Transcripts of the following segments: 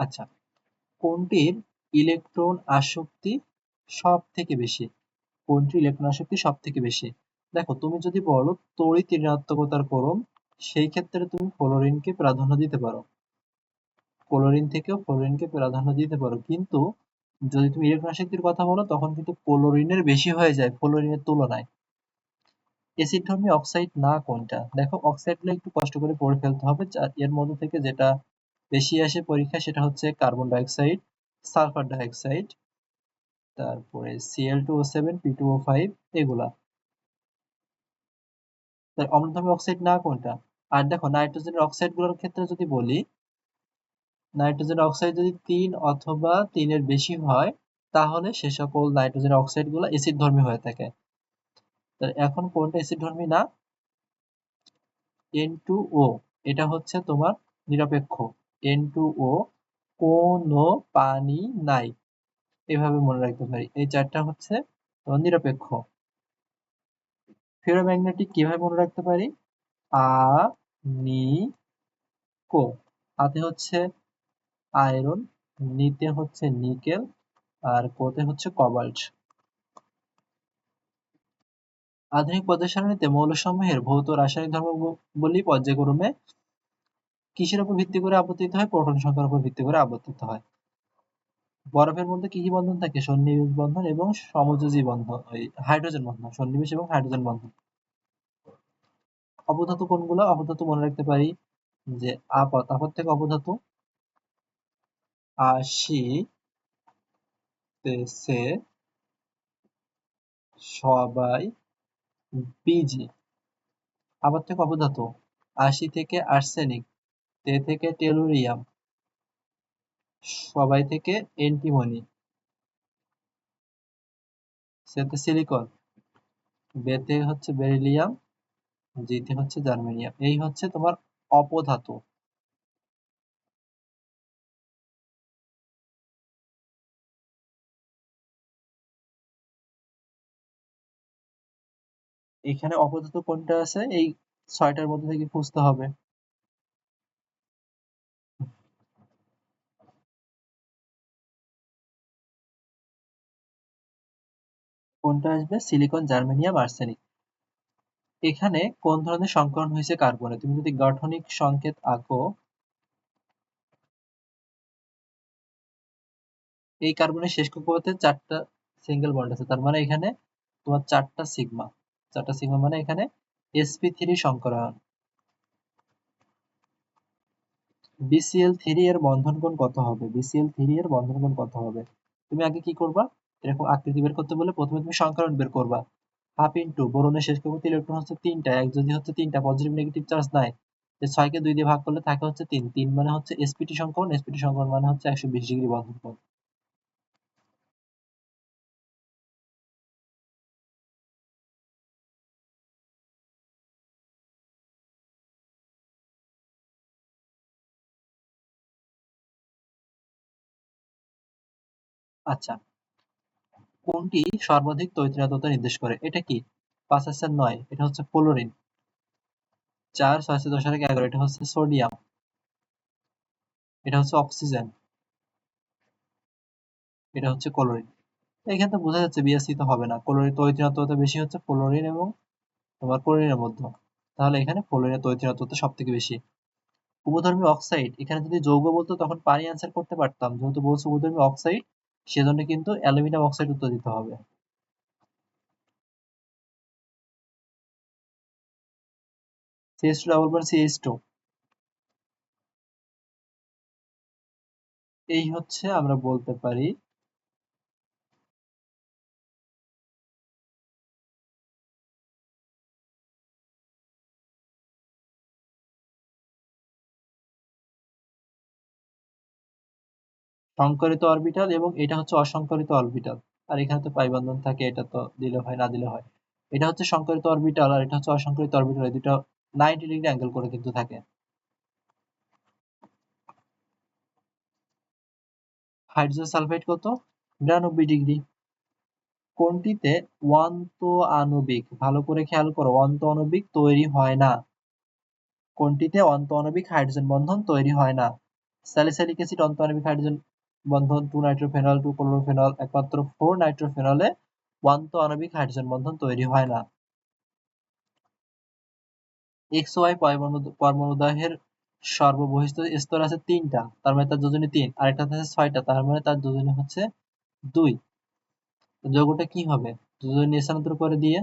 আচ্ছা কোনটির ইলেকট্রন আসক্তি সব থেকে বেশি? কোনটির ইলেকট্রন আসক্তি সব থেকে বেশি? দেখো, তুমি যদি বলো তড়িৎ ঋণাত্মকতার করম সেই ক্ষেত্রে তুমি ফ্লোরিনকে প্রাধান্য দিতে পারো। ক্লোরিন থেকেও ফ্লোরিনকে প্রাধান্য দিতে পারো। কিন্তু যদি তুমি ইলেকট্রন আসক্তির কথা বলো, তখন কিন্তু ক্লোরিনের বেশি হয়ে যায় ফ্লোরিনের তুলনায়। অ্যাসিড অক্সাইড না কোনটা? দেখো, অক্সাইডগুলো একটু কষ্ট করে পড়ে ফেলতে হবে এর মধ্যে থেকে যেটা বেশি আসে পরীক্ষা সেটা হচ্ছে কার্বন ডাইঅক্সাইড, সালফার ডাইঅক্সাইড, তারপরে CL two O seven P two O five এগুলা। অম্লধর্মী অক্সাইড না কোনটা? আর দেখো নাইট্রোজেনের অক্সাইডগুলোর ক্ষেত্রে যদি বলি নাইট্রোজেন অক্সাইড যদি তিন অথবা তিনের বেশি হয়, তাহলে সে সকল নাইট্রোজেন অক্সাইডগুলো এসিড ধর্মী হয়ে থাকে। এখন কোনটা এসিড ধর্মী না N2O এটা হচ্ছে তোমার নিরপেক্ষ। N2O কোনো পানি নাই। এভাবে মনে রাখতে পারি। এই চারটা হচ্ছে নিরপেক্ষ। ফেরোম্যাগনেটিক কীভাবে মনে রাখতে পারি? আ, নি, কো। হাতে হচ্ছে আয়রন, নিতে হচ্ছে নিকেল, আর কোতে হচ্ছে কবাল্ট। আধুনিক সারণীতে মৌলসমূহের ভৌত রাসায়নিক ধর্মাবলী পর্যায়ক্রমে কিসের উপর ভিত্তি করে আবর্তিত হয়? প্রোটন সংখ্যার উপর ভিত্তি করে আবর্তিত হয়। বরফের মধ্যে কি কি বন্ধন থাকে? সন্নিবেশ বন্ধন এবং সমযোজী বন্ধন ওই হাইড্রোজেন বন্ধন, সন্নিবেশ এবং হাইড্রোজেন বন্ধন। অপধাতু কোনগুলো অপধাতু মনে রাখতে পারি যে আপদ আপদ থেকে অপধাতু আশি তেসে সবাই বিজি। আবার থেকে অপধাতু আশি থেকে আর্সেনিক তে থেকে টেলুরিয়াম। সবাই থেকে এন্টিমনি। সেতে সিলিকন। বেতে হচ্ছে বেরিলিয়াম, জিতে হচ্ছে জার্মেনিয়াম এই হচ্ছে তোমার অপধাতু। এখানে অপধাতু কোনটা আছে? এই ছয়টার মধ্যে থেকে খুঁজতে হবে। কোনটা আসবে? সিলিকন জার্মেনিয়াম আর্সেনিক এখানে কোন ধরনের সংকরণ হয়েছে কার্বনে তুমি যদি গাঠনিক সংকেত আঁকো, এই কার্বনের শেষ কক্ষপথে চারটা সিঙ্গেল বন্ড আছে। তার মানে এখানে তোমার চারটা সিগমা চারটা সিগমা মানে এখানে sp3 সংকরায়ন bcl3 এর বন্ধন কোণ কত হবে? বিসিএল থ্রি এর বন্ধন কোণ কত হবে? তুমি আগে কি করবা? এরকম আকৃতি বের করতে বলে প্রথমে তুমি সংকরণ বের করবা। হাফ ইনটু বোরনের শেষ কক্ষপথে ইলেকট্রন হচ্ছে তিনটা, এক যদি হচ্ছে তিনটা পজিটিভ নেগেটিভ চার্জ নাই ছয়কে দুই দিয়ে ভাগ করলে থাকে হচ্ছে তিন। তিন মানে হচ্ছে spt সংকরণ spt সংকরণ মানে হচ্ছে একশো বিশ ডিগ্রি বন্ধন কোণ। আচ্ছা। কোনটি সর্বাধিক তৈলাক্ততা নির্দেশ করে? এটা কি? পাঁচ হাজার নয়। এটা হচ্ছে ফ্লোরিন। চার ছয়শো দশ হাজার এগারো। এটা হচ্ছে সোডিয়াম। এটা হচ্ছে অক্সিজেন। এটা হচ্ছে ক্লোরিন। এখানে তো বোঝা যাচ্ছে বিএসসি তো হবে না। ক্লোরিন তৈলাক্ততা বেশি হচ্ছে ফ্লোরিন এবং তোমার ক্লোরিনের মধ্যে। তাহলে এখানে ফ্লোরিনের তৈলাক্ততা সব থেকে বেশি। উপধর্মী অক্সাইড, এখানে যদি যৌগ বলতো তখন পানি আনসার করতে পারতাম। যেহেতু বলছে উপধর্মী অক্সাইড সেজন্য কিন্তু অ্যালুমিনিয়াম অক্সাইড উত্তর দিতে হবে। CH2 ডাবল বন্ড CH2 এই হচ্ছে আমরা বলতে পারি সংকরিত অরবিটাল এবং এটা হচ্ছে অসংকরিত অরবিটাল। আর এখানে তো পাই বন্ধন থাকে, এটা তো দিলে হয়, না দিলে হয়। এটা হচ্ছে সংকরিত অরবিটাল আর এটা হচ্ছে অসংকরিত অরবিটাল, এই দুটো 90 ডিগ্রি অ্যাঙ্গেল করে কিন্তু থাকে। হাইড্রোজেন সালফাইড কত? বিরানব্বই ডিগ্রি। কোনটিতে অন্ত আণবিক? ভালো করে খেয়াল করো, অন্ত আণবিক তৈরি হয় না। কোনটিতে অন্ত আণবিক হাইড্রোজেন বন্ধন তৈরি হয় না? স্যালিসাইলিক অ্যাসিড অন্তঃআণবিক হাইড্রোজেন বন্ধন টু নাইট্রোফেনল টু ক্লোরোফেনল একমাত্র ফোর নাইট্রোফেনলে ওয়ান তো আণবিক হাইড্রোজেন বন্ধন তৈরি হয় না। এক্স ওয়াই পরমাণুদাহের সর্ববহিষ্ঠ স্তর আছে তিনটা, তার মানে তার যোজনী তিন আরেকটা আছে ছয়টা, তার মানে তার যোজনী হচ্ছে দুই। যৌগটা কি হবে? যোজনী স্থানান্তর করে দিয়ে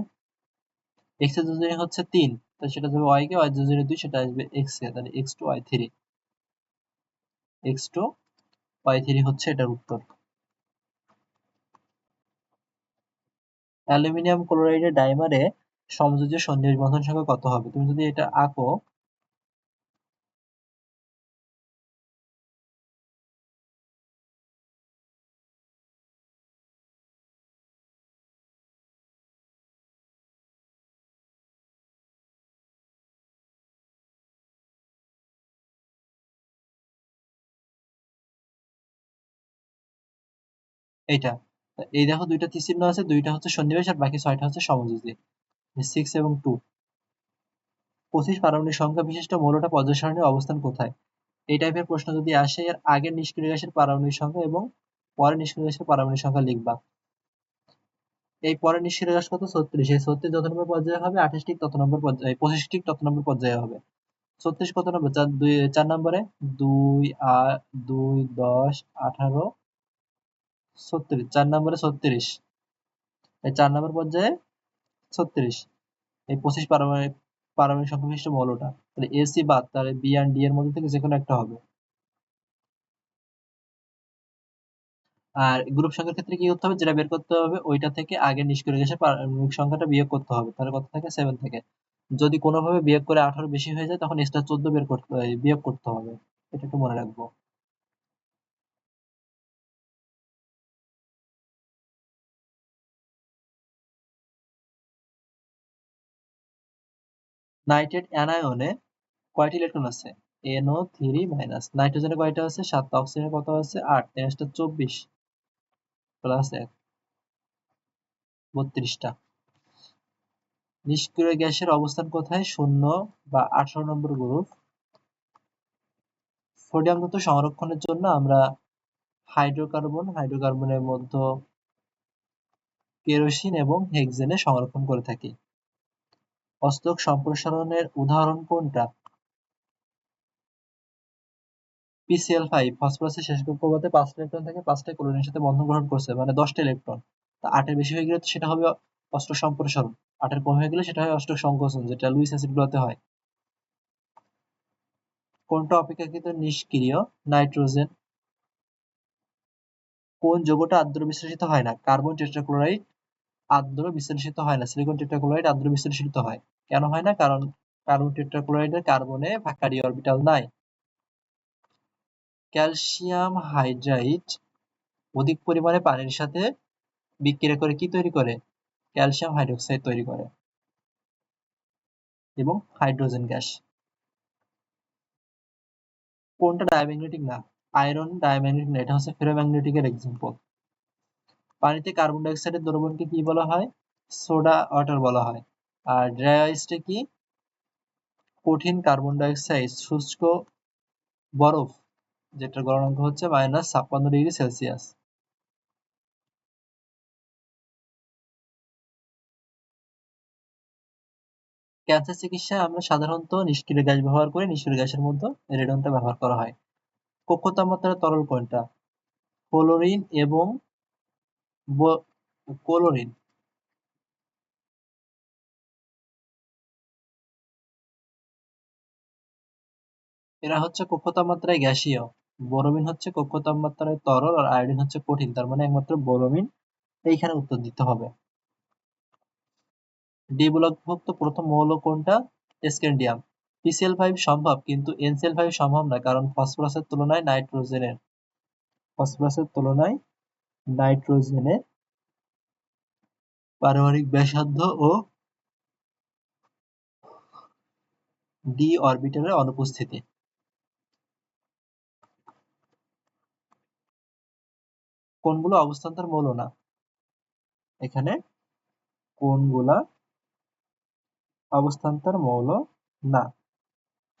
এক্সের যোজনী হচ্ছে তিন তাহলে সেটা যাবে ওয়াই কে ওয়াই যোজনী দুই, সেটা আসবে এক্স এ তাহলে X two Y three X two Y three হচ্ছে এটার উত্তর। অ্যালুমিনিয়াম ক্লোরাইডের ডাইমারে সমযোজ্য সন্নিবেশ বন্ধন সংখ্যা কত হবে? তুমি যদি এটা আঁকো এইটা। এই দেখো দুইটা তীরচিহ্ন আছে, দুইটা হচ্ছে সন্নিবেশ আর বাকি ছয়টা হচ্ছে সমযোজী। সিক্স এবং টু পঁচিশ পারমাণবিক সংখ্যা বিশিষ্ট মৌলটা পর্যায় সারণীর অবস্থান কোথায়? এই টাইপের প্রশ্ন যদি আসে, এর আগের নিষ্ক্রিয় গ্যাসের পারমাণবিক সংখ্যা এবং পরে নিষ্ক্রিয় গ্যাসের পারমাণবিক সংখ্যা লিখবা। এই পরে নিষ্ক্রিয় গ্যাস কত? ছত্রিশ। এই ছত্রিশ যত নম্বর পর্যায়ে হবে, আঠাশ ঠিক তত নম্বর পর্যায়ে পঁচিশ ঠিক তত নম্বর পর্যায়ে হবে। ছত্রিশ কত নম্বর? চার দুই চার নম্বরে? দুই আট দুই, দশ, আঠারো ছত্রিশ, চার নম্বরে ছত্রিশ। এই চার নম্বর পর্যায়ে ছত্রিশ। এই পঁচিশ পারমাণবিক পারমাণবিক মৌলটা তাহলে এসি বাদ, তাহলে বি অ্যান্ড ডি এর মধ্যে থেকে যে কোনো একটা হবে। আর গ্রুপ সংখ্যার ক্ষেত্রে কি করতে হবে? যেটা বের করতে হবে, ওইটা থেকে আগে নিষ্ক্রিয় পারমাণবিক সংখ্যাটা বিয়োগ করতে হবে। তাহলে কত থাকে? সেভেন থেকে। যদি কোনোভাবে বিয়োগ করে আঠারো বেশি হয়ে যায়, তখন এক্সট্রা চোদ্দ বের করতে, বিয়োগ করতে হবে। এটা একটু মনে রাখব। নাইট্রেট অ্যানায়নে কয়টি ইলেকট্রন আছে? এনও থ্রি মাইনাস নাইট্রোজেনে কয়টা আছে? সাতটা অক্সিজেনে কত আছে? আট তিনটা চব্বিশ প্লাস এক, বত্রিশটা। নিষ্ক্রিয় গ্যাসের অবস্থান কোথায়? শূন্য বা আঠারো নম্বর গ্রুপ। সোডিয়াম তত্ত্ব সংরক্ষণের জন্য আমরা হাইড্রোকার্বন, হাইড্রোকার্বনের মধ্যে কেরোসিন এবং হেক্সেনে সংরক্ষণ করে থাকি। অস্তক সম্প্রসারণের উদাহরণ কোনটা? পিসিএল ফাইভ ফসফরাসের শেষ কক্ষপথে পাঁচটা ইলেকট্রন থেকে পাঁচটা ক্লোরিনের সাথে বন্ধন গ্রহণ করছে মানে দশটা ইলেকট্রন তা আটের বেশি হয়ে গেলে সেটা হবে অষ্টক সম্প্রসারণ। আটের কম হয়ে গেলে সেটা হয় অষ্টক সংকোচন, যেটা লুইস অ্যাসিড গুলোতে হয়। কোনটা অপেক্ষাকৃত নিষ্ক্রিয়? নাইট্রোজেন। কোন যৌগটা আদ্র বিশ্লেষিত হয় না? কার্বন, টেট্রাক্লোরাইড আদ্র বিশ্লেষিত হয় না সিলিকন টেট্রাক্লোরাইড আদ্র বিশ্লেষিত হয়। কেন হয় না? কারণ কার্বন টেট্রাক্লোরাইডের কার্বনে ফাঁকা অরবিটাল নাই। ক্যালসিয়াম হাইড্রাইড অধিক পরিমাণে পানির সাথে বিক্রিয়া করে কি তৈরি করে? ক্যালসিয়াম হাইড্রোক্সাইড তৈরি করে। এবং হাইড্রোজেন গ্যাস কোনটা ডায়াম্যাগনেটিক না? আয়রন ডায়াম্যাগনেটিক না, এটা হচ্ছে ফেরোম্যাগনেটিকের এক্সাম্পল পানিতে কার্বন ডাইঅক্সাইডের দ্রবণকে কি বলা হয়? সোডা ওয়াটার বলা হয়। আর ড্রাই আইসটা কি? কঠিন কার্বন ডাইঅক্সাইড শুষ্ক বরফ, যেটার গলনাঙ্ক হচ্ছে মাইনাস ছাপ্পান্ন ডিগ্রি সেলসিয়াস ক্যান্সার চিকিৎসায় আমরা সাধারণত নিষ্ক্রিয় গ্যাস ব্যবহার করি, নিষ্ক্রিয় গ্যাসের মধ্যে রেডনটা ব্যবহার করা হয়। কক্ষ তাপমাত্রার তরল কোনটা? ক্লোরিন এবং ক্লোরিন এরা হচ্ছে কক্ষ তাপমাত্রায় গ্যাসীয়। বোরোমিন হচ্ছে কক্ষ তাপমাত্রায় তরল আর আয়োডিন হচ্ছে কঠিন। তার মানে একমাত্র বোরোমিন এইখানে উত্তর দিতে হবে। ডি ব্লকভুক্ত প্রথম মৌল কোনটা? স্ক্যান্ডিয়াম। পিসিএল ফাইভ সম্ভব, কিন্তু এনসিএল ফাইভ সম্ভব না, কারণ ফসফরাসের তুলনায় নাইট্রোজেনের। ফসফরাসের তুলনায় নাইট্রোজেনের পারমাণবিক ব্যাসার্ধ ও ডি অরবিটালের অনুপস্থিতি। কোনগুলো অবস্থান্তর মৌল না। এখানে কোনগুলা অবস্থান্তর মৌল না।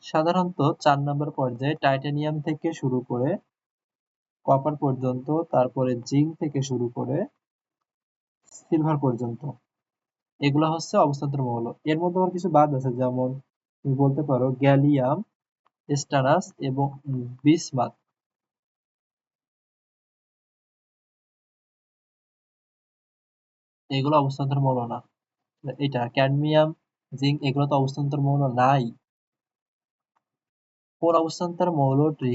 সাধারণত চার নম্বর পর্যায়ে টাইটানিয়াম থেকে শুরু করে কপার পর্যন্ত, তারপরে জিঙ্ক থেকে শুরু করে সিলভার পর্যন্ত। এগুলো হচ্ছে অবস্থান্তর মৌল। এর মধ্যে আবার কিছু বাদ আছে, যেমন তুমি বলতে পারো গ্যালিয়াম স্টারাস এবং বিসমাথ এগুলো অবস্থান্তর মৌল না। এটা ক্যাডমিয়াম জিঙ্ক এগুলো তো অবস্থান্তর মৌল নাই। কোন অবস্থান্তর মৌলটি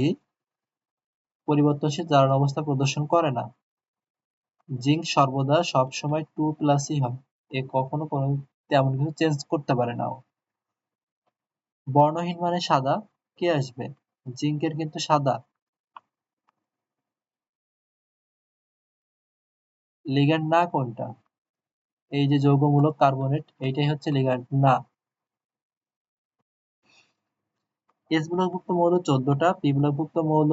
পরিবর্তনশীল জারণ অবস্থা প্রদর্শন করে না। জিঙ্ক সর্বদা সবসময় টু প্লাসই হয়। এ কখনো কোনো তেমন কিছু চেঞ্জ করতে পারে না বর্ণহীন মানে সাদা। কে আসবে? জিঙ্কের কিন্তু সাদা। লিগ্যান্ড না কোনটা? এই যে যৌগমূলক কার্বনেট এইটাই হচ্ছে লিগ্যান্ড না। এস ব্লকভুক্ত মৌল চোদ্দটা পি ব্লকভুক্ত মৌল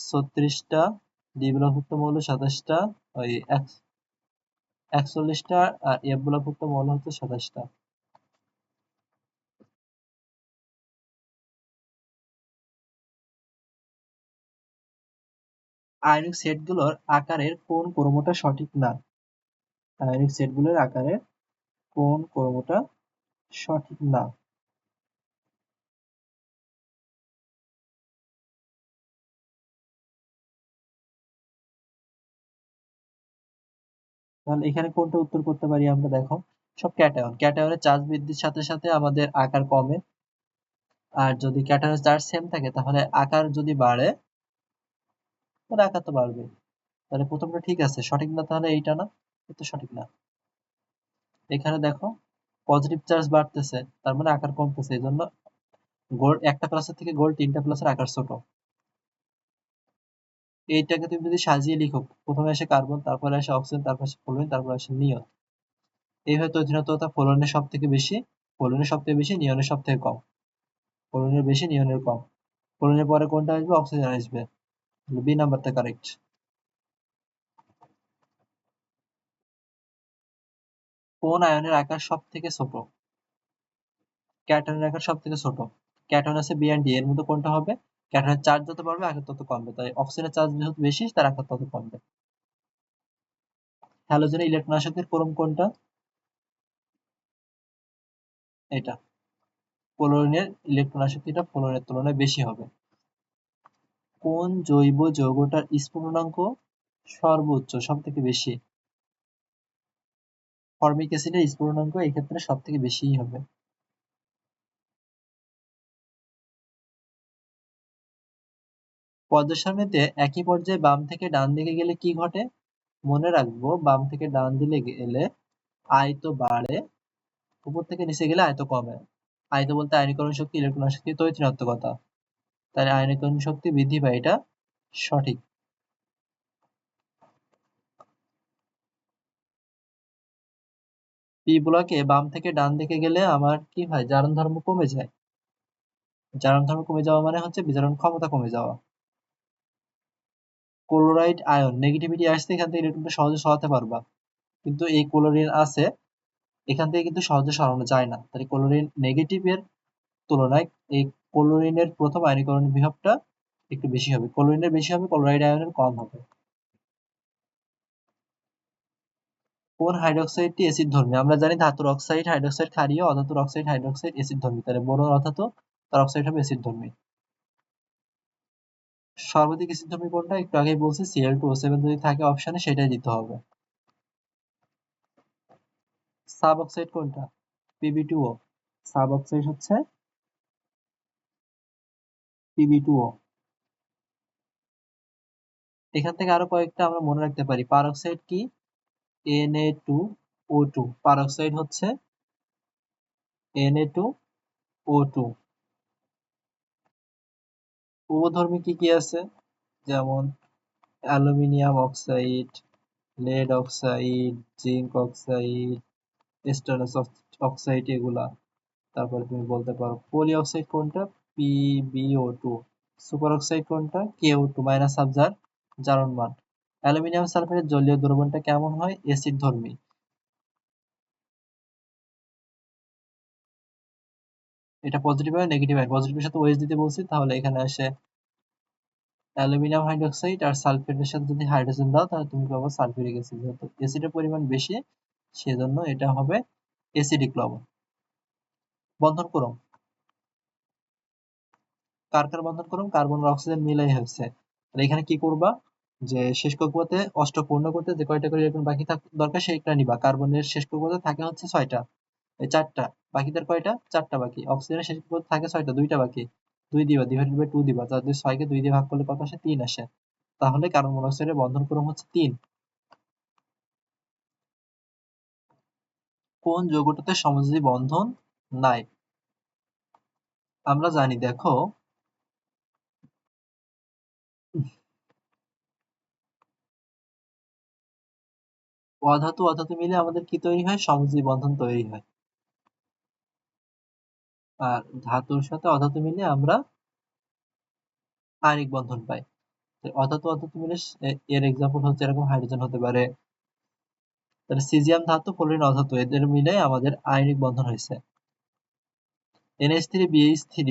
ছত্রিশটা ডি ব্লকভুক্ত মৌল সাতাশটা, ওই একচল্লিশটা, আর এফ ব্লকভুক্ত মৌল হচ্ছে সাতাশটা। আয়নিক সেটগুলোর আকারের কোন ক্রমটা সঠিক না? আয়নিক সেটগুলোর আকারের কোন ক্রমটা সঠিক না? তাহলে এখানে কোনটা উত্তর করতে পারি আমরা? দেখো, সব ক্যাটায়ন ক্যাটায়নের চার্জ বৃদ্ধির সাথে সাথে আমাদের আকার কমে। আর যদি ক্যাটায়নের চার্জ সেম থাকে, তাহলে আকার যদি বাড়ে, তাহলে আকার তো বাড়বে তাহলে প্রথমটা ঠিক আছে। সঠিক না তাহলে এইটা না এটা সঠিক না। এখানে দেখো পজিটিভ চার্জ বাড়তেছে, তার মানে আকার কমতেছে। এই জন্য গোল্ড একটা প্লাসের থেকে গোল্ড তিনটা প্লাসের আকার ছোট। এইটাকে তুমি যদি সাজিয়ে লিখো, প্রথমে আসে কার্বন, তারপরে আসে অক্সিজেন, তারপর আসে ফ্লোরিন, তারপর আসে নিয়ন। এইভাবে তৈরিণতা ফ্লোরিনের সব থেকে বেশি, ফ্লোরিনের সব থেকে বেশি, নিয়নের সব থেকে কম। ফ্লোরিনের বেশি, নিয়নের কম। ফ্লোরিনের পরে কোনটা আসবে? অক্সিজেন আসবে। বি নাম্বারটা কারেক্ট। কোন আয়নের আকার সব থেকে ছোট? ক্যাটনের আকার সব থেকে ছোট। ক্যাটন আছে বি এন্ড ডি এর মধ্যে কোনটা হবে? ক্যাটনের চার্জ যত বাড়বে আকার তত কমবে। তাই অক্সিজেনের চার্জ যেহেতু বেশি, তার আকার তত কমবে। হ্যালোজেনের ইলেকট্রন আসক্তির ক্রম কোনটা? এটা। ক্লোরিনের ইলেকট্রন আসক্তিটা ফ্লোরিনের তুলনায় বেশি হবে। কোন জৈব যৌগটার স্ফুটনাঙ্ক সর্বোচ্চ সব থেকে বেশি? ফর্মিক অ্যাসিডের স্ফুটনাঙ্ক এই ক্ষেত্রে সব থেকে বেশিই হবে। পদ্মসারণীতে একই পর্যায়ে বাম থেকে ডান দিকে গেলে কি ঘটে? মনে রাখব, বাম থেকে ডান দিকে গেলে আয়ত বাড়ে, উপর থেকে নিচে গেলে আয়ত কমে। আয়ত বলতে আয়নীকরণ শক্তি, ইলেকট্রন শক্তি তৈরি তৈতৃণাত্মকতা তাই আয়নীকরণ শক্তি বৃদ্ধি পায়, এটা সঠিক। পি ব্লকে বাম থেকে ডান দিকে গেলে আমার কি হয়? জারণ ধর্ম কমে যায়। জারণ ধর্ম কমে যাওয়া মানে হচ্ছে বিজারণ ক্ষমতা কমে যাওয়া। ক্লোরাইড আয়ন নেগেটিভিটি আসছে, এখান থেকে ইলেকট্রনটা সহজে সরাতে পারবা। কিন্তু এই ক্লোরিন আছে, এখান থেকে কিন্তু সহজে সরানো যায় না। তাই ক্লোরিন নেগেটিভের তুলনায় এই ক্লোরিনের প্রথম আয়নীকরণ বিভবটা একটু বেশি হবে। ক্লোরিনের বেশি হবে, ক্লোরাইড আয়নের কম হবে। কোন হাইড্রোক্সাইডটি অ্যাসিড ধর্মী? আমরা জানি ধাতুর অক্সাইড হাইড্রোক্সাইড ক্ষারীয়, অধাতুর অক্সাইড হাইড্রোক্সাইড অ্যাসিড ধর্মী। তাহলে বোরন অধাতু, তার অক্সাইড হবে অ্যাসিড ধর্মী। সর্বাধিক ধর্মী কোনটা? একটু আগেই বলছি সিএল টু সেভেন যদি থাকে অপশানে সেটাই দিতে হবে। সাব অক্সাইড কোনটা PB two O. Sub oxide হচ্ছে পিবি টু ও। এখান থেকে আরও কয়েকটা আমরা মনে রাখতে পারি। পারক্সাইড কি? N A two O two peroxide হচ্ছে N A two O two উভধর্মী কি কি আছে? যেমন aluminium oxide, lead oxide, zinc oxide, stainless oxide এগুলা। তারপরে তুমি বলতে পারো পলি অক্সাইড কোনটা? P PBO two. Super oxide কোনটা কেও টু, মাইনাস সাবজার জারণ মান। অ্যালুমিনিয়াম সালফেটের জলীয় দ্রবণটা কেমন হয়? অ্যাসিড ধর্মী। এটা পজিটিভ আয়ন নেগেটিভ আয়ন পজিটিভের সাথে ওএইচ দিতে বলছি, তাহলে এখানে আসে অ্যালুমিনিয়াম হাইড্রোক্সাইড আর সালফেটের সাথে যদি হাইড্রোজেন দাও, তাহলে তুমি পাবো সালফিউরিক অ্যাসিড। যেহেতু অ্যাসিডের পরিমাণ বেশি, সেজন্য এটা হবে অ্যাসিডিক লবণ। বন্ধন করুন কার কার বন্ধন করুন কার্বন আর অক্সিজেন মিলাই হয়েছে। আর এখানে কি করবা? যে শেষ কক্ষপথে অষ্ট পূর্ণ করতে যে কয়টা করে ইলেকট্রন বাকি দরকার, সেইটা নিবা। কার্বনের শেষ কক্ষপথে থাকে হচ্ছে ছয়টা। চারটা। বাকিদের কয়টা? চারটা বাকি। অক্সিজেনের শেষ কক্ষপথে থাকে ছয়টা, দুইটা বাকি। দুই দিবা ডিভাইডেড বাই টু দিবা। তাহলে ছয়কে দুই দিয়ে ভাগ করলে কত আসে? তিন আসে। তাহলে কার্বন মনোক্সাইডের বন্ধন ক্রম হচ্ছে তিন। কোন যৌগটাতে সমযোজী বন্ধন নাই? আমরা জানি, দেখো। অধাতু অধাতু মিলে আমাদের কি তৈরি হয়? সমযোজী বন্ধন তৈরি হয়। আর ধাতুর সাথে অধাতু মিলে আমরা আয়নিক বন্ধন পাই। অধাতু অধাতু মিলে এর এক্সাম্পল হচ্ছে এরকম হাইড্রোজেন হতে পারে। তাহলে সিজিয়াম ধাতু ফ্লোরিন অধাতু, এদের মিলে আমাদের আয়নিক বন্ধন হয়েছে। NH3 BH3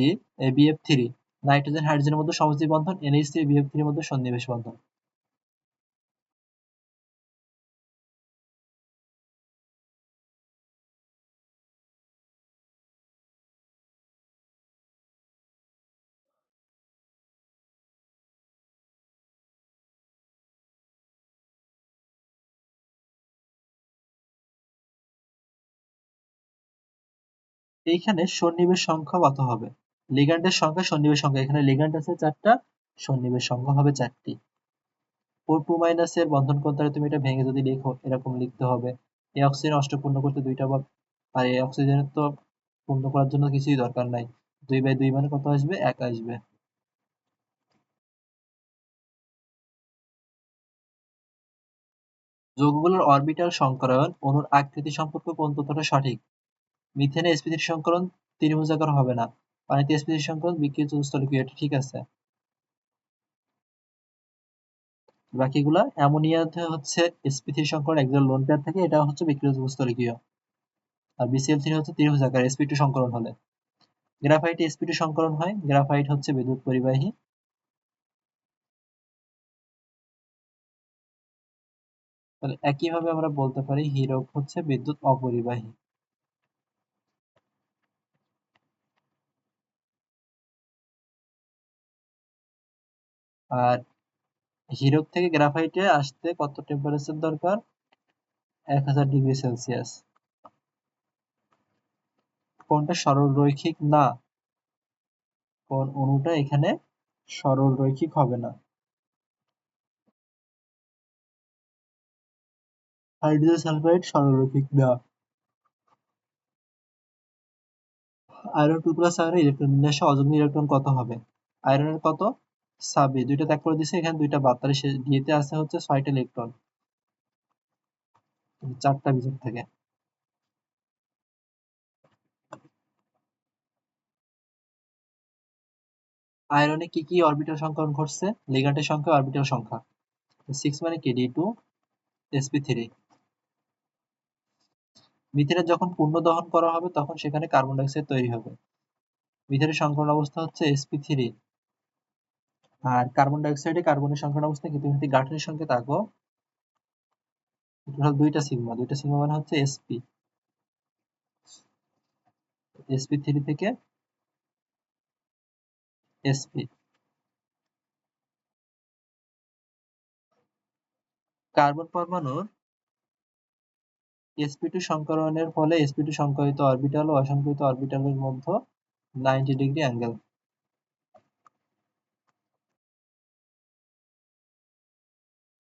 BF3 নাইট্রোজেন হাইড্রোজেনের মধ্যে সমযোজী বন্ধন এনএইচ থ্রি বিএফ থ্রির মধ্যে সন্নিবেশ বন্ধন। এইখানে সন্নিবেশ সংখ্যা কত হবে? লিগ্যান্ডের সংখ্যা সন্নিবেশ সংখ্যা। এখানে লিগ্যান্ড আছে চারটা, সন্নিবেশ সংখ্যা হবে চারটি। ও টু মাইনাস এর বন্ধন কোণতারে তুমি এটা ভেঙে যদি লিখো, এরকম লিখতে হবে। এই অক্সিজেন অষ্টপূর্ণ করতে দুইটা বা আর এই অক্সিজেনের তো পূর্ণ করার জন্য কিছুই দরকার নাই। দুই বাই দুই মানে কত আসবে? এক আসবে। যৌগগুলোর অরবিটাল সংকরায়ন অনুর আকৃতি সম্পর্কে কোন তথ্যটা সঠিক? মিথেনে sp3 সংকরণ ত্রিভুজাকার হবে না। পানিতে sp3 সংকরণ বিক্রিয় চতুস্তলিকীয় এটা ঠিক আছে। বাকিগুলা অ্যামোনিয়াতে হচ্ছে sp3 সংকরণ একজন লোন পেয়ার থাকে, এটা হচ্ছে বিক্রিয় চতুস্তলিকীয় আর বিসিএল থ্রি হচ্ছে ত্রিভুজাকার sp2 সংকরণ হলে। গ্রাফাইট sp2 সংকরণ হয়, গ্রাফাইট হচ্ছে বিদ্যুৎ পরিবাহী। তাহলে একইভাবে আমরা বলতে পারি হিরক হচ্ছে বিদ্যুৎ অপরিবাহী। আর হিরক থেকে গ্রাফাইটে আসতে কত টেম্পারেচার দরকার? এক হাজার ডিগ্রি সেলসিয়াস। কোনটা সরল রৈখিক? না। কোন অণুটা এখানে সরল রৈখিক হবে না। হাইড্রোজেন সালফাইড সরলরৈখিক না। Iron two plus iron electron বিন্যাসে অযুগ্ম ইলেকট্রন কত হবে? আয়রনের কত? ছাব্বিশ দুইটা ত্যাগ করে দিছে। এখানে দুইটা বাদ, তাহলে ডিতে আছে হচ্ছে ছয়টা ইলেকট্রন। চারটা বিজোড় থেকে। আয়রনে কি কি অরবিটাল সংকরণ ঘটছে? লিগ্যান্ডের সংখ্যা, অরবিটাল সংখ্যা। সিক্স মানে কি? ডি টু এসপি থ্রি মিথেনের যখন পূর্ণ দহন করা হবে, তখন সেখানে কার্বন ডাইঅক্সাইড তৈরি হবে। মিথেনের সংকরণ অবস্থা হচ্ছে এসপি থ্রি আর কার্বন ডাইঅক্সাইডে কার্বনের সংকরণ অবস্থা কিন্তু যদি গাঠনিক সঙ্গে থাকো টোটাল দুইটা সিগমা দুইটা সিগমা মানে হচ্ছে এসপি এসপি থ্রি থেকে এসপি কার্বন পরমাণুর sp2 সংকরণের ফলে sp2 সংকরিত অরবিটাল ও অসংকরিত অরবিটালের মধ্যে 90 ডিগ্রি অ্যাঙ্গেল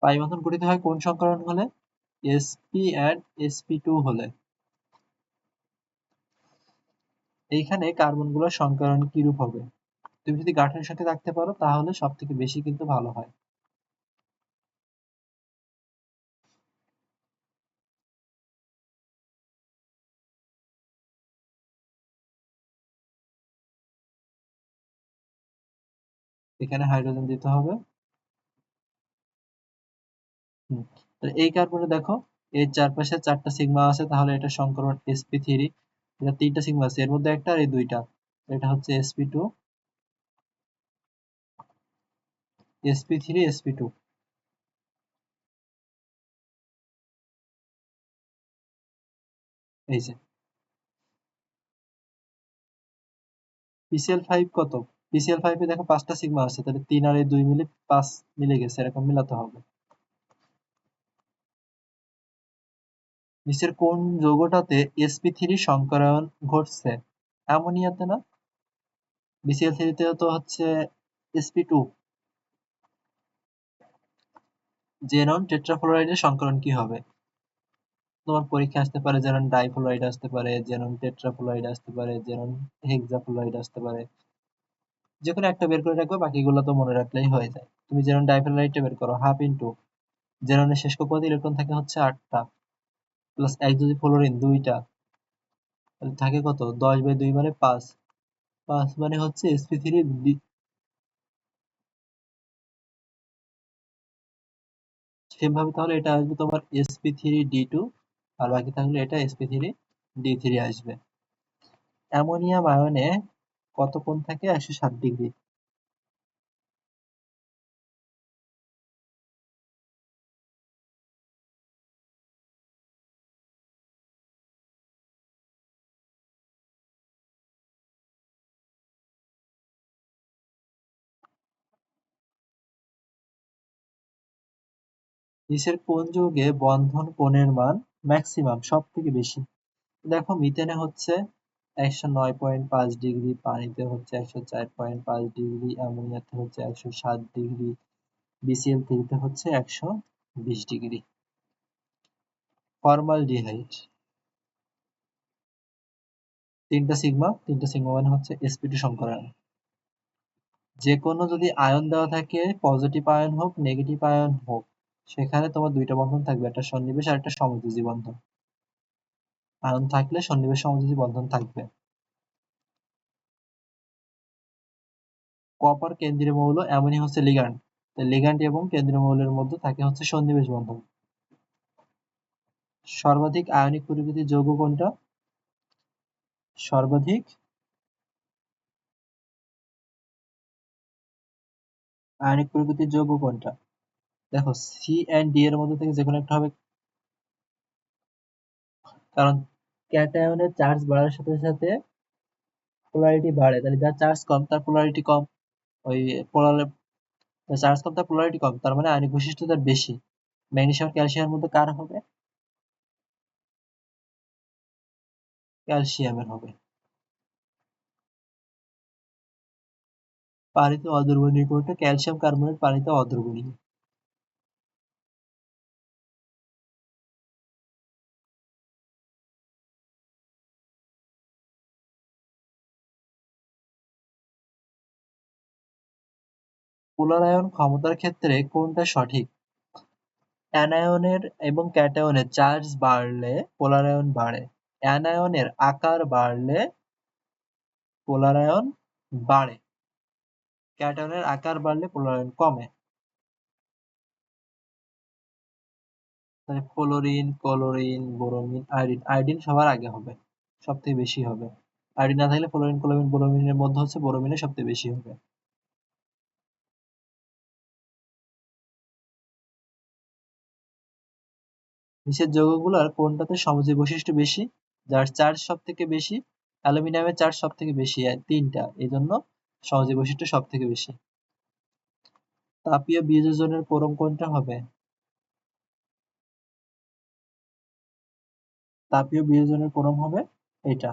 পাই বন্ধন গঠিত হয় কোন সংকরণ হলে? Sp and sp2 হলে। এইখানে কার্বনগুলোর সংকরণ কিরূপ হবে? তুমি যদি গাঠনের সাথে রাখতে পারো, তাহলে সব থেকে বেশি কিন্তু ভালো হয়। এখানে হাইড্রোজেন দিতে হবে। এই কার্বনে দেখো, এর চারপাশে চারটা সিগমা আছে, তাহলে এটা সংকরণ sp3 এটা তিনটা সিগমা আছে, এর মধ্যে একটা আর এই দুইটা। এটা হচ্ছে sp2 two sp3 three sp2 two এই যে। পিসিএল ফাইভ কত? পিসিএল ফাইভে দেখো পাঁচটা সিগমা আছে, তাহলে তিন আর এই দুই মিলে পাঁচ মিলে গেছে, এরকম মিলাতে হবে। নিচের কোন যৌগটাতে sp3 সংকরায়ন ঘটছে? অ্যামোনিয়াতে না? বিসিএল থ্রিতে তো হচ্ছে sp2 জেনন টেট্রাফ্লোরাইডের সংকরণ কি হবে? তোমার পরীক্ষা আসতে পারে জেনন ডাইফ্লোরাইড আসতে পারে, জেনন টেট্রাফ্লোরাইড আসতে পারে, জেনন হেক্সাফ্লোরাইড আসতে পারে। যে কোনো একটা বের করে রাখবে, বাকিগুলো তো মনে রাখলেই হয়ে যায়। তুমি জেনন ডাইফ্লোরাইডটা বের করো, হাফ ইনটু। জেননের শেষ কক্ষপথে ইলেকট্রন থাকে হচ্ছে আটটা। প্লাস এক যদি ফ্লোরিন দুইটা, তাহলে থাকে কত? দশ বাই দুই মানে পাঁচ। পাঁচ মানে হচ্ছে এসপি থ্রি সেম ভাবে তাহলে এটা আসবে তোমার এসপি থ্রি ডি টু আর বাকি থাকলে এটা এসপি থ্রি ডি থ্রি আসবে। অ্যামোনিয়াম আয়নে কত কোণ থাকে? একশো সাত ডিগ্রি নিচের কোন যৌগে বন্ধন কোণের মান ম্যাক্সিমাম সব থেকে বেশি? দেখো, মিথেনে হচ্ছে একশো নয় পয়েন্ট পাঁচ ডিগ্রি, পানিতে হচ্ছে একশো চার পয়েন্ট পাঁচ ডিগ্রি, অ্যামোনিয়াতে হচ্ছে একশো সাত ডিগ্রি, বিসিএল থ্রিতে হচ্ছে একশো বিশ ডিগ্রি। ফর্মালডিহাইড। তিনটা সিগমা তিনটা সিগমা মানে হচ্ছে sp2 সংকরায়ন যে কোনো যদি আয়ন দেওয়া থাকে, পজিটিভ আয়ন হোক, নেগেটিভ আয়ন হোক সেখানে তোমার দুইটা বন্ধন থাকবে, একটা সন্নিবেশ আর একটা সমযোজী বন্ধন। আয়ন থাকলে সন্নিবেশ, সমযোজী বন্ধন থাকবে। কপার কেন্দ্রীয় মৌল এমনই হচ্ছে লিগ্যান্ড লিগ্যান্ড এবং কেন্দ্রীয় মৌলের মধ্যে থাকে হচ্ছে সন্নিবেশ বন্ধন। সর্বাধিক আয়নিক পরিবৃতি যৌগ কোনটা? সর্বাধিক আয়নিক পরিবৃতির যৌগ কোনটা? দেখো সি এন্ড ডি এর মধ্যে থেকে যে কোনো একটা হবে। কারণ ক্যাটায়নের চার্জ বাড়ার সাথে সাথে পোলারিটি বাড়ে। তাহলে যার চার্জ কম, তার পোলারিটি কম। ওই পোলারে চার্জ কম, তার পোলারিটি কম। তার মানে আয়নিক বৈশিষ্ট্য তার বেশি। ম্যাগনেসিয়াম ক্যালসিয়ামের মধ্যে কার হবে? ক্যালসিয়ামের হবে। পানিতে অদ্রবণীয় কোনটা ক্যালসিয়াম কার্বনেট পানিতে অদ্রবণীয়। পোলারায়ন ক্ষমতার ক্ষেত্রে কোনটা সঠিক? অ্যানায়নের এবং ক্যাটায়নের চার্জ বাড়লে পোলারায়ন বাড়ে। অ্যানায়নের আকার বাড়লে পোলারায়ন বাড়ে। ক্যাটায়নের আকার বাড়লে পোলারায়ন কমে। Fluorine chlorine bromine, iodine iodine সবার আগে হবে সব থেকে বেশি হবে। আয়োডিন না থাকলে ফ্লোরিন ক্লোরিন, বোরোমিনের মধ্যে হচ্ছে বোরোমিনের সবথেকে বেশি হবে। নিচের যৌগগুলোর কোনটাতে সমযোজী বৈশিষ্ট্য বেশি, যার চার্জ সব থেকে বেশি, অ্যালুমিনিয়ামের চার্জ সব থেকে বেশি তিনটা এই জন্য সমযোজী বৈশিষ্ট্য সব থেকে বেশি। তাপীয় বিয়োজনের ক্রম কোনটা হবে? তাপীয় বিয়োজনের ক্রম হবে এটা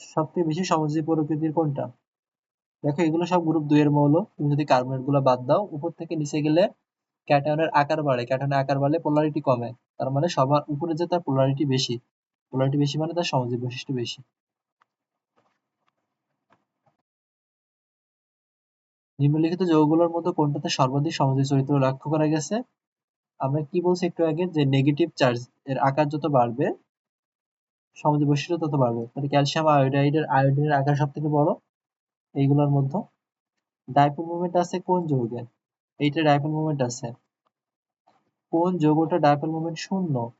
সবথেকে বেশি সমযোজী প্রকৃতির কোনটা? দেখো, এগুলো সব গ্রুপ দুই এর মৌল। তুমি যদি কার্বনেটগুলো বাদ দাও, উপর থেকে নিচে গেলে ক্যাটায়নের আকার বাড়ে। ক্যাটায়নের আকার বাড়লে পোলারিটি কমে। তার মানে সবার উপরে যে তার পোলারিটি বেশি। পোলারিটি বেশি মানে তার সমযোজী বৈশিষ্ট্য বেশি। নিম্নলিখিত যৌগগুলোর মধ্যে কোনটাতে সর্বাধিক সমযোজী চরিত্র লক্ষ্য করা গেছে? আমরা কি বলছি একটু আগে? যে নেগেটিভ চার্জ এর আকার যত বাড়বে সমযোজী বৈশিষ্ট্য তত বাড়বে। তাহলে ক্যালসিয়াম আয়োডাইডের আয়োডিনের আকার সব থেকে বড়? এইগুলোর মধ্যে। ডাইপোল মুভমেন্ট আছে কোন যৌগে? এইটা ডাইপোল মুভমেন্ট আছে। কোন যৌগটা ডাইপোল মুভমেন্ট শূন্য?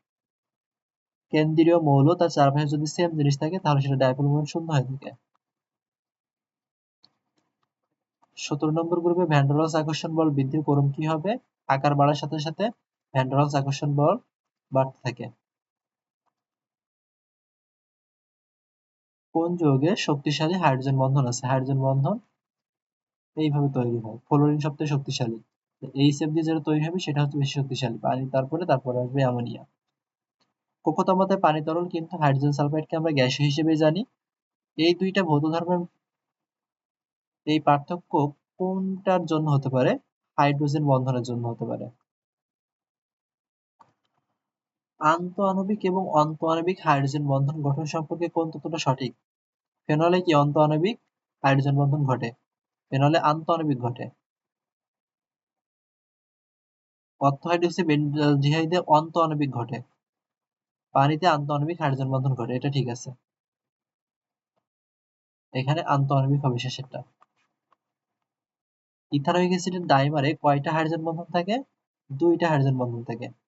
কেন্দ্রীয় মৌল, তার চারপাশে যদি সেম জিনিস থাকে, তাহলে সেটা ডাইপোল মোমেন্ট শূন্য হয়ে থাকে। সতেরো নম্বর গ্রুপে ভ্যান্ডারলস আকর্ষণ বল বৃদ্ধির ক্রম কি হবে? আকার বাড়ার সাথে সাথে ভ্যান্ডারলস আকর্ষণ বল বাড়তে থাকে। কোন যৌগে শক্তিশালী হাইড্রোজেন বন্ধন আছে? হাইড্রোজেন বন্ধন এইভাবে তৈরি হয়। ফ্লোরিন সবচেয়ে শক্তিশালী। এই সেপ দিয়ে যেটা তৈরি হবে, সেটা হচ্ছে বেশি শক্তিশালী। পানি তারপরে তারপরে আসবে অ্যামোনিয়া। কোকো পানি তরল কিন্তু হাইড্রোজেন সালফাইডকে আমরা গ্যাস হিসেবে জানি। এই দুইটা ভৌত ধর্মের এই পার্থক্য কোনটার জন্য হতে পারে? হাইড্রোজেন বন্ধনের জন্য হতে পারে। আন্তঃআণবিক এবং অন্তঃআণবিক হাইড্রোজেন বন্ধন গঠন সম্পর্কে কোন তথ্যটা সঠিক? ফেনলে কি অন্তঃআণবিক হাইড্রোজেন বন্ধন ঘটে? ফেনলে আন্তঃআণবিক ঘটে। অর্থহাইড্রোক্সি বেনজালডিহাইডে অন্তঃআণবিক ঘটে। পানিতে আন্তঃআণবিক হাইড্রোজেন বন্ধন ঘটে, এটা ঠিক আছে। এখানে আন্তঃআণবিক হবে শেষেরটা। ইথানোয়িক অ্যাসিডের ডাইমারে কয়টা হাইড্রোজেন বন্ধন থাকে? দুইটা হাইড্রোজেন বন্ধন থাকে।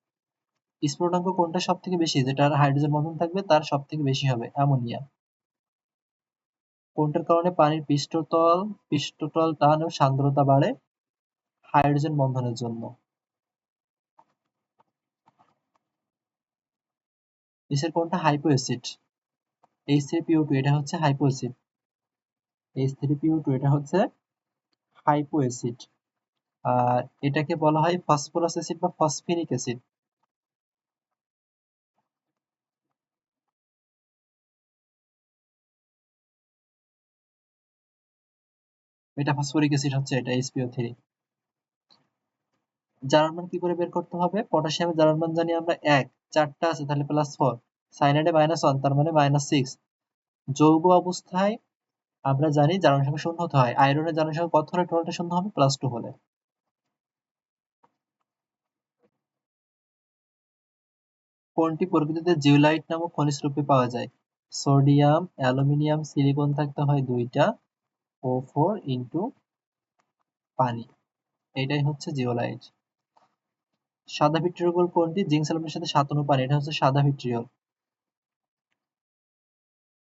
স্ফুটনাঙ্ক কোনটা সব থেকে বেশি যেটার হাইড্রোজেন বন্ধন থাকবে, তার সব থেকে বেশি হবে, অ্যামোনিয়া। কোনটার কারণে পানির পৃষ্ঠতল পৃষ্ঠতল টান ও সান্দ্রতা বাড়ে? হাইড্রোজেন বন্ধনের জন্য। নিচের কোনটা? Hypo acid H three PO two এটা হচ্ছে hypo acid H three PO two এটা হচ্ছে হাইপো অ্যাসিড আর এটাকে বলা হয় ফসফরাস অ্যাসিড বা ফসফেনিক অ্যাসিড এটা ফসফরিক অ্যাসিড হচ্ছে, এটা HPO3 জারণ মান কি করে বের করতে হবে? পটাশিয়ামের জারমান জানি আমরা এক, চারটা আছে, তাহলে প্লাস ফোর সাইনাইডে মাইনাস ওয়ান তার মানে মাইনাস সিক্স যৌগ অবস্থায় আমরা জানি জারণ সংখ্যা শূন্য হতে হয়। আয়রনের জারণ সংখ্যা কত হলে টোটালটা শূন্য হবে? প্লাস টু হলে। কোনটি প্রকৃতিতে জিওলাইট নামক খনিজ রূপে পাওয়া যায়? সোডিয়াম, অ্যালুমিনিয়াম, সিলিকন থাকতে হয় দুইটা। ও ফোর ইন্টু পানি। এটাই হচ্ছে জিওলাইট। সাদা ভিট্রিয়ল কোনটি? জিঙ্ক সালফেটের সাথে সাত পানি। এটা হচ্ছে সাদা ভিট্রিয়ল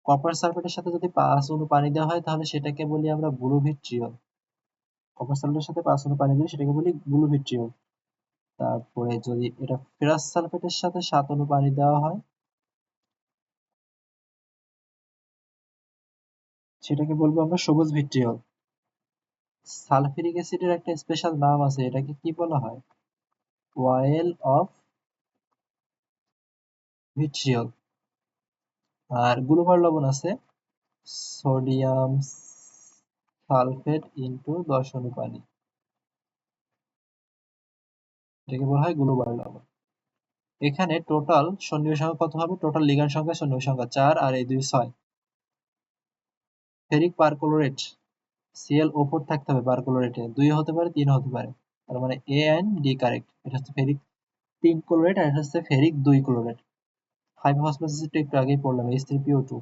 কপার সালফেটের সাথে যদি পাঁচ অনু পানি দেওয়া হয়, তাহলে সেটাকে বলি আমরা ব্লু ভিট্রিয়ল কপার সালফেটের সাথে পাঁচ অনু পানি দিলে সেটাকে বলি ব্লু ভিট্রিয়ল তারপরে যদি এটা ফেরাস সালফেটের সাথে সাত অনু পানি দেওয়া হয় সেটাকে বলব আমরা সবুজ ভিট্রিয়ল। সালফিউরিক অ্যাসিডের একটা স্পেশাল নাম আছে, এটাকে কি বলা হয়? অয়েল অফ ভিট্রিয়ল আর গ্লুবার লবণ আছে সোডিয়াম সালফেট ইনটু দশ পানি এটাকে বলা হয় গ্লুবার লবণ। এখানে টোটাল সন্নিবেশ সংখ্যা কত হবে? টোটাল লিগান সংখ্যা সন্নিবেশ সংখ্যা চার, আর এই দুই ছয়। ফেরিক পারকোলোরেট সিএল ওপর থাকতে হবে পারকোলোরেটে দুই হতে পারে, তিন হতে পারে। তার মানে এ এন্ড ডি কারেক্ট এটা হচ্ছে ফেরিক তিন ক্লোরেট আর এটা হচ্ছে ফেরিক দুই ক্লোরেট হাইপোফসফেসিসটা একটু আগেই পড়লাম এইচ থ্রি পিও টু